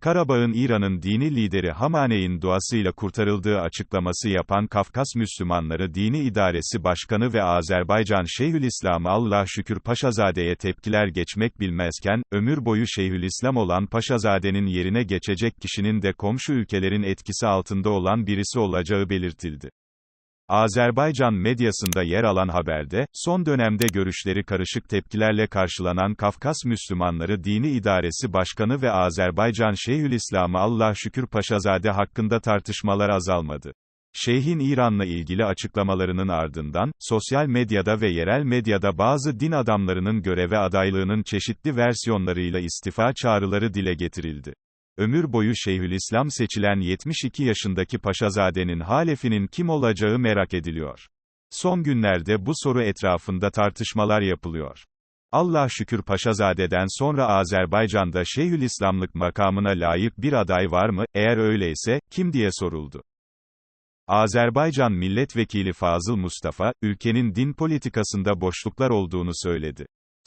Karabağ'ın İran'ın dini lideri Hamane'in duasıyla kurtarıldığı açıklaması yapan Kafkas Müslümanları Dini İdaresi Başkanı ve Azerbaycan Şeyhülislam Allah şükür Paşazade'ye tepkiler geçmek bilmezken, ömür boyu Şeyhülislam olan Paşazade'nin yerine geçecek kişinin de komşu ülkelerin etkisi altında olan birisi olacağı belirtildi. Azerbaycan medyasında yer alan haberde, son dönemde görüşleri karışık tepkilerle karşılanan Kafkas Müslümanları Dini İdaresi Başkanı ve Azerbaycan Şeyhülislamı Allah şükür Paşazade hakkında tartışmalar azalmadı. Şeyhin İran'la ilgili açıklamalarının ardından, sosyal medyada ve yerel medyada bazı din adamlarının göreve adaylığının çeşitli versiyonlarıyla istifa çağrıları dile getirildi. Ömür boyu Şeyhülislam seçilen 72 yaşındaki Paşazade'nin halefinin kim olacağı merak ediliyor. Son günlerde bu soru etrafında tartışmalar yapılıyor. Allah şükür Paşazade'den sonra Azerbaycan'da Şeyhülislamlık makamına layık bir aday var mı, eğer öyleyse, kim diye soruldu. Azerbaycan Milletvekili Fazıl Mustafa, ülkenin din politikasında boşluklar olduğunu söyledi.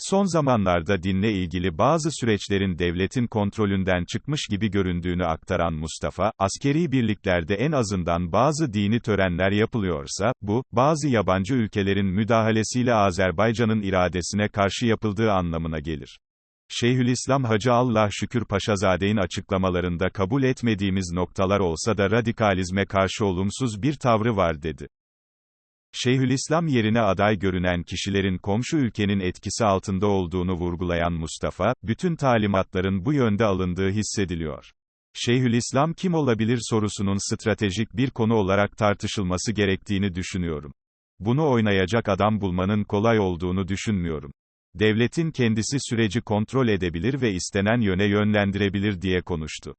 Son zamanlarda dinle ilgili bazı süreçlerin devletin kontrolünden çıkmış gibi göründüğünü aktaran Mustafa, askeri birliklerde en azından bazı dini törenler yapılıyorsa, bu, bazı yabancı ülkelerin müdahalesiyle Azerbaycan'ın iradesine karşı yapıldığı anlamına gelir. Şeyhülislam Hacı Allah şükür Paşazade'nin açıklamalarında kabul etmediğimiz noktalar olsa da radikalizme karşı olumsuz bir tavrı var dedi. Şeyhülislam yerine aday görünen kişilerin komşu ülkenin etkisi altında olduğunu vurgulayan Mustafa, bütün talimatların bu yönde alındığı hissediliyor. Şeyhülislam kim olabilir sorusunun stratejik bir konu olarak tartışılması gerektiğini düşünüyorum. Bunu oynayacak adam bulmanın kolay olduğunu düşünmüyorum. Devletin kendisi süreci kontrol edebilir ve istenen yöne yönlendirebilir diye konuştu.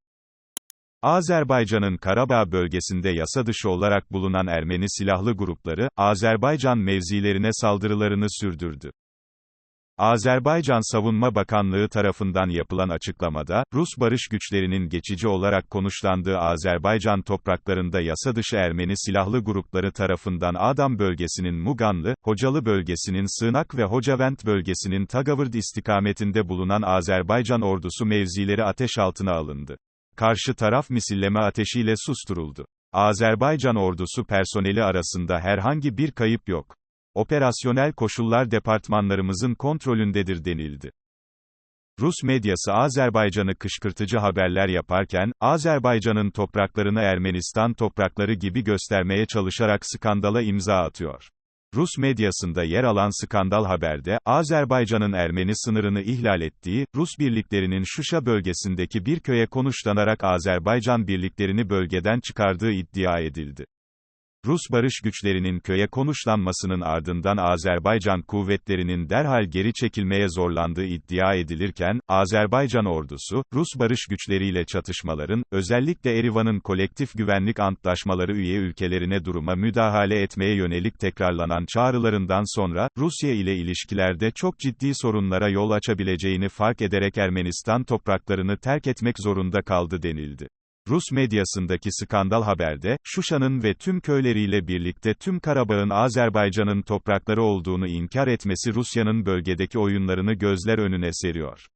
Azerbaycan'ın Karabağ bölgesinde yasa dışı olarak bulunan Ermeni silahlı grupları, Azerbaycan mevzilerine saldırılarını sürdürdü. Azerbaycan Savunma Bakanlığı tarafından yapılan açıklamada, Rus barış güçlerinin geçici olarak konuşlandığı Azerbaycan topraklarında yasa dışı Ermeni silahlı grupları tarafından Adam bölgesinin Muganlı, Hocalı bölgesinin Sığnak ve Hocavent bölgesinin Tagavırd istikametinde bulunan Azerbaycan ordusu mevzileri ateş altına alındı. Karşı taraf misilleme ateşiyle susturuldu. Azerbaycan ordusu personeli arasında herhangi bir kayıp yok. Operasyonel koşullar departmanlarımızın kontrolündedir denildi. Rus medyası Azerbaycan'ı kışkırtıcı haberler yaparken, Azerbaycan'ın topraklarını Ermenistan toprakları gibi göstermeye çalışarak skandala imza atıyor. Rus medyasında yer alan skandal haberde, Azerbaycan'ın Ermeni sınırını ihlal ettiği, Rus birliklerinin Şuşa bölgesindeki bir köye konuşlanarak Azerbaycan birliklerini bölgeden çıkardığı iddia edildi. Rus barış güçlerinin köye konuşlanmasının ardından Azerbaycan kuvvetlerinin derhal geri çekilmeye zorlandığı iddia edilirken, Azerbaycan ordusu, Rus barış güçleriyle çatışmaların, özellikle Erivan'ın kolektif güvenlik antlaşmaları üye ülkelerine duruma müdahale etmeye yönelik tekrarlanan çağrılarından sonra, Rusya ile ilişkilerde çok ciddi sorunlara yol açabileceğini fark ederek Ermenistan topraklarını terk etmek zorunda kaldı denildi. Rus medyasındaki skandal haberde, Şuşa'nın ve tüm köyleriyle birlikte tüm Karabağ'ın Azerbaycan'ın toprakları olduğunu inkar etmesi Rusya'nın bölgedeki oyunlarını gözler önüne seriyor.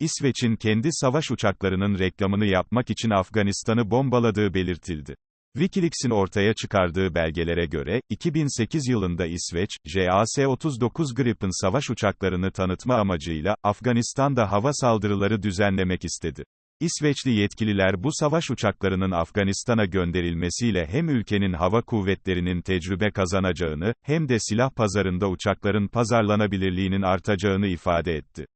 İsveç'in kendi savaş uçaklarının reklamını yapmak için Afganistan'ı bombaladığı belirtildi. Wikileaks'in ortaya çıkardığı belgelere göre, 2008 yılında İsveç, JAS-39 Gripen savaş uçaklarını tanıtma amacıyla, Afganistan'da hava saldırıları düzenlemek istedi. İsveçli yetkililer bu savaş uçaklarının Afganistan'a gönderilmesiyle hem ülkenin hava kuvvetlerinin tecrübe kazanacağını, hem de silah pazarında uçakların pazarlanabilirliğinin artacağını ifade etti.